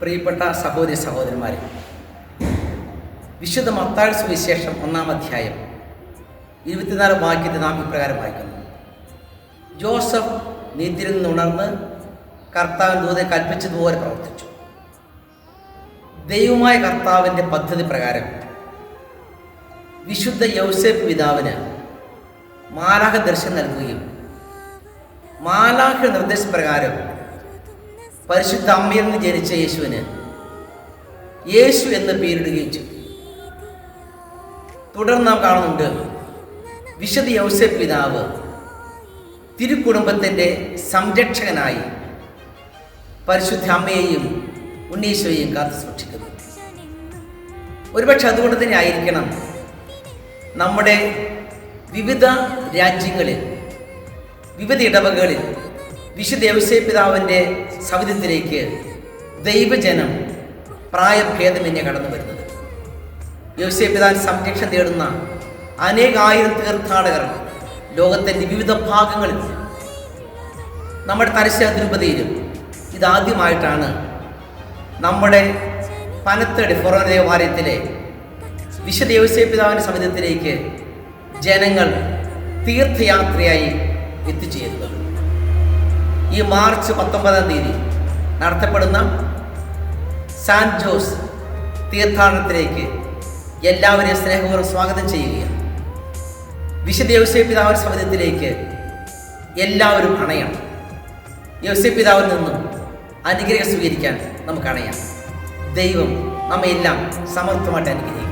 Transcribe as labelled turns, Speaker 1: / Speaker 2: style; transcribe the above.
Speaker 1: പ്രിയപ്പെട്ട സഹോദരി സഹോദരന്മാരെ വിശുദ്ധ മത്താഴ് സുവിശേഷം ഒന്നാം അധ്യായം ഇരുപത്തിനാല് വാക്യത്തെ നാം ഇപ്രകാരം വായിക്കുന്നു. ജോസഫ് നീതിയിൽ നിന്നുണർന്ന് കർത്താവ് ദൂതെ കൽപ്പിച്ചതുപോലെ പ്രവർത്തിച്ചു. ദൈവമായ കർത്താവിന്റെ പദ്ധതി പ്രകാരം വിശുദ്ധ യൗസേപ്പ് പിതാവിന് മാലാഹ ദർശനം നൽകുകയും മാലാഹ നിർദ്ദേശപ്രകാരം പരിശുദ്ധ അമ്മയിൽ നിന്ന് ജനിച്ച യേശുവിന് യേശു എന്ന് പേരിടുകയും ചെയ്തു. തുടർന്ന് നാം കാണുന്നുണ്ട് വിശുദ്ധ യൗസേപ്പ് പിതാവ് തിരുക്കുടുംബത്തിന്റെ സംരക്ഷകനായി പരിശുദ്ധ അമ്മയെയും ഉണ്ണീശോയെയും കാത്തു സൂക്ഷിക്കുന്നു. ഒരുപക്ഷെ അതുകൊണ്ട് തന്നെ ആയിരിക്കണം നമ്മുടെ വിവിധ രാജ്യങ്ങളിൽ വിവിധ ഇടവകളിൽ വിശുദ്ധ യവസേ പിതാവിന്റെ സവിധത്തിലേക്ക് ദൈവജനം പ്രായഭേദമന്യേ കടന്നു വരുന്നത്. യവസേ പിതാവിന് സംരക്ഷണം തേടുന്ന അനേകായിരം തീർത്ഥാടകർ ലോകത്തിന്റെ വിവിധ ഭാഗങ്ങളിൽ നമ്മുടെ തരശ്ശ തിരുപ്പതിയിലും ഇതാദ്യമായിട്ടാണ് നമ്മുടെ പനത്തടി ഫൊറോ ദേവാലയത്തിലെ വിശുദ്ധ യവസേ പിതാവിന്റെ സമിതത്തിലേക്ക് ജനങ്ങൾ തീർത്ഥയാത്രയായി എത്തിച്ചേരുക ഈ മാർച്ച് പത്തൊമ്പതാം തീയതി നടത്തപ്പെടുന്ന സാൻ ജോസ് തീർത്ഥാടനത്തിലേക്ക് എല്ലാവരെയും സ്നേഹപൂർവം സ്വാഗതം ചെയ്യുകയാണ്. വിശുദ്ധ യവസേ പിതാവ് സമുദ്രത്തിലേക്ക് എല്ലാവരും അണയണം. യവസേ പിതാവിൽ നിന്നും അനുഗ്രഹം സ്വീകരിക്കാൻ നമുക്ക് അണയാം ദൈവം നമ്മയെല്ലാം സമർത്ഥമായിട്ട് അനുഗ്രഹിക്കും